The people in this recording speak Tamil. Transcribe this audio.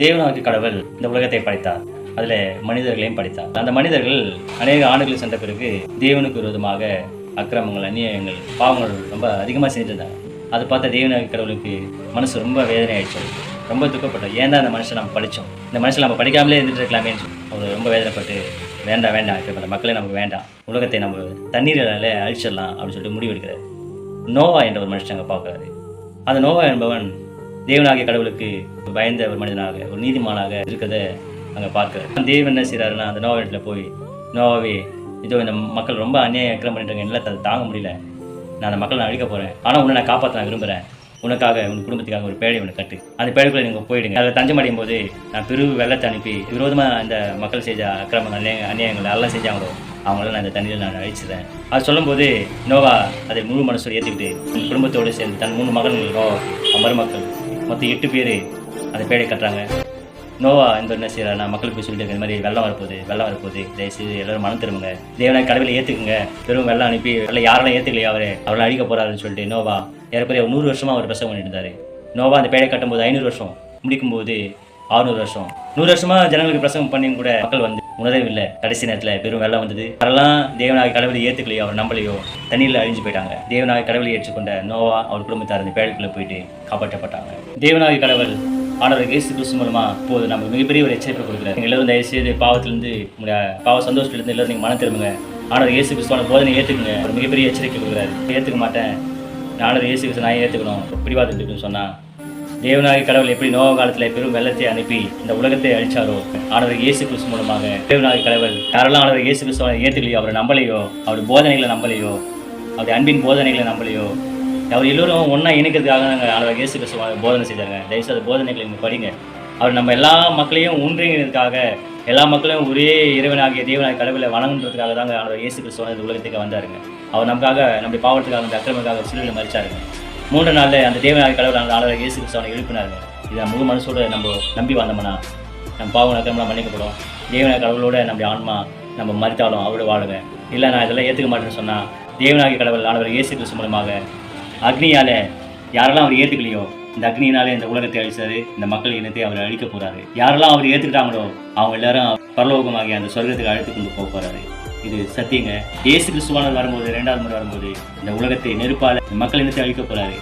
தேவனாகிய கடவுள் இந்த உலகத்தை படைத்தார். அதில் மனிதர்களையும் படைத்தார். அந்த மனிதர்கள் அநேக ஆண்டுகள் சென்ற பிறகு தேவனுக்கு விரோதமாக அக்கிரமங்கள் அந்நியங்கள் பாவங்கள் ரொம்ப அதிகமாக செஞ்சிருந்தாங்க. அதை பார்த்த தேவனாகிய கடவுளுக்கு மனசு ரொம்ப வேதனை ஆயிடுச்சு ரொம்ப துக்கப்பட்டோம். ஏன் தான் அந்த மனுஷன் நம்ம படித்தோம் இந்த மனுஷன் நம்ம படிக்காமலே இருந்துட்டு இருக்கலாமே அவர் ரொம்ப வேதனைப்பட்டு வேண்டாம் வேண்டாம் இப்போ மக்களே நமக்கு வேண்டாம். உலகத்தை நம்ம தண்ணீரால் அழிச்சிடலாம் அப்படின்னு சொல்லிட்டு முடிவெடுக்கிறார். நோவா என்ற ஒரு மனுஷன் அங்கே பார்க்குறாரு. அந்த நோவா என்பவன் தேவனாகிய கடவுளுக்கு பயந்த ஒரு மனிதனாக ஒரு நீதிமானாக இருக்கிறத அங்கே பார்க்குறாரு. தேவன் என்ன செய்கிறாருன்னா அந்த நோவா இடத்துல போய் நோவாவே இதோ இந்த மக்கள் ரொம்ப அநியாயம் அக்கிரம் பண்ணிட்டு என்னால் அதை தாங்க முடியல. நான் அந்த மக்களை நான் அழிக்க போகிறேன் ஆனால் உன்னை நான் காப்பாற்ற நான் விரும்புகிறேன் உனக்காக உன் குடும்பத்துக்காக ஒரு பேழை ஒன்று கட்டு. அந்த பேழைக்குள்ளே நீங்கள் போயிடுங்க. அதில் தஞ்சம் அடையும் போது நான் பெரு வெள்ளத்தை அனுப்பி விரோதமாக அந்த மக்கள் செஞ்ச அக்கிரமங்கள் அநியாய அநியாயங்கள் எல்லாம் செஞ்சாங்களோ அவங்கள நான் இந்த தண்ணியில் நான் அழிச்சிடுறேன். அது சொல்லும்போது நோவா அதை முழு மனசோடு ஏற்றுக்கிட்டு என் குடும்பத்தோடு சேர்ந்து தன் மூணு மகன்கள் மருமக்கள் மொத்தம் எட்டு பேர் அந்த பேடை கட்டுறாங்க. நோவா இந்த என்ன செய்யறாருன்னா மக்களுக்கு போய் சொல்லிட்டு இந்த மாதிரி வெள்ளம் வரப்போகுது வெள்ளம் வரப்போகுது. தயவுசெய்து எல்லாரும் மனம் திரும்புங்க. தேவனா கடவுளை ஏற்றுக்குங்க பெரும் வெள்ளம் அனுப்பி வெள்ளம் யாரெல்லாம் ஏற்றுக்கலையா அவர் அவரை அழிக்க போறாருன்னு சொல்லிட்டு நோவா ஏறக்குறைய நூறு வருஷமா அவர் பிரசவம் பண்ணிட்டு இருந்தார். நோவா அந்த பேடை கட்டும்போது ஐநூறு வருஷம் முடிக்கும்போது ஆறுநூறு வருஷம். நூறு வருஷமாக ஜனங்களுக்கு பிரசவம் பண்ணியும் கூட மக்கள் வந்து உணரவில்லை. கடைசி நேரத்தில் பெரும் வெள்ளம் வந்தது. அதெல்லாம் தேவனாக கடவுளை ஏற்றுக்கலையோ அவர் நம்பலையோ தண்ணியில் அழிஞ்சு போயிட்டாங்க. தேவனாக கடவுளை ஏற்றுக்கொண்ட நோவா அவர் குடும்பத்தார் அந்த பேழைக்குள்ளே போயிட்டு காப்பாற்றப்பட்டாங்க. தேவனாக கடவுள் ஆண்டவர் இயேசு கிறிஸ்து மூலமா இப்போது நமக்கு மிகப்பெரிய ஒரு எச்சரிக்கை கொடுக்குறாரு. நீங்கள் எல்லோரும் தயவு செய்து பாவத்திலிருந்து உங்களுடைய பாவ சந்தோஷத்திலிருந்து எல்லோரும் நீங்கள் மனம் திரும்புங்க. ஆண்டவர் இயேசு கிறிஸ்துவான போதனை ஏற்றுக்குங்க ஒரு மிகப்பெரிய எச்சரிக்கை கொடுக்குறாரு. ஏற்றுக்க மாட்டேன். நான் ஆண்டவர் இயேசு கிறிஸ்து நான் ஏற்றுக்கணும் பிடிவாதம் இருக்குன்னு தேவநாயக கடவுள் எப்படி நோவ காலத்தில் பெரும் வெள்ளத்தை அனுப்பி இந்த உலகத்தை அழிச்சாரோ ஆனவர் இயேசு கிறிஸ்து மூலமாக தேவநாயக கடவுள் யாரெல்லாம் ஆனவர் இயேசு கிறிஸ்துவை ஏற்றுக்கலையோ அவரை நம்பலையோ அவர் போதனைகளை நம்பலையோ அவர் அன்பின் போதனைகளை நம்பலையோ அவர் எல்லோரும் ஒன்றா இணைக்கிறதுக்காக நாங்கள் ஆனவர் இயேசு கிறிஸ்துவ போதனை செய்தாங்க. தயவுசெய்து அந்த போதனைகளை நீங்கள் படிங்க. அவர் நம்ம எல்லா மக்களையும் ஒன்றிணைக்கிறதுக்காக எல்லா மக்களையும் ஒரே இறைவனாகிய தேவனாகிய கடவுளை வணங்குன்றதுக்காக தாங்க ஆனவர் இயேசு கிறிஸ்துவ இந்த உலகத்துக்கு வந்தாருங்க. அவர் நமக்காக நம்முடைய பாவத்துக்காக அந்த அக்கிரமக்காக சிலுவையில் மறிச்சாருங்க மூன்று நாளில் அந்த தேவநாயக கடவுள் அந்த ஆண்டவர் இயேசு கிறிஸ்தவனை எழுப்பினாங்க இதை முழு மனசோடு நம்ம நம்பி வந்தோம்னா நம்ம பாவம் நக்கம்லாம் மன்னிக்கப்படும். தேவனாகிய கடவுளோட நம்முடைய ஆன்மா நம்ம மறித்தாலும் அவரோட வாழுங்க இல்லை நான் இதெல்லாம் ஏற்றுக்க மாட்டேன்னு சொன்னால் தேவநாயக கடவுள் ஆண்டவர் இயேசு கிறிஸ்து மூலமாக அக்னியால் யாரெல்லாம் அவர் ஏற்றுக்கலையோ இந்த அக்னியினாலே இந்த உலகத்தை அழிச்சாரு இந்த மக்கள் இனத்தை அவர் அழிக்க போறாரு. யாரெல்லாம் அவர் ஏற்றுக்கிட்டாங்களோ அவங்க எல்லாரும் பரலோகமாகிய அந்த சொர்க்கத்துக்கு அழைத்து கொண்டு போக போறாரு. இது சத்தியங்க. இயேசு கிறிஸ்துவானவர் வரும்போது இரண்டாவது முறை வரும்போது இந்த உலகத்தை நெருப்பால மக்கள் இனத்தை அழிக்க போறாரு.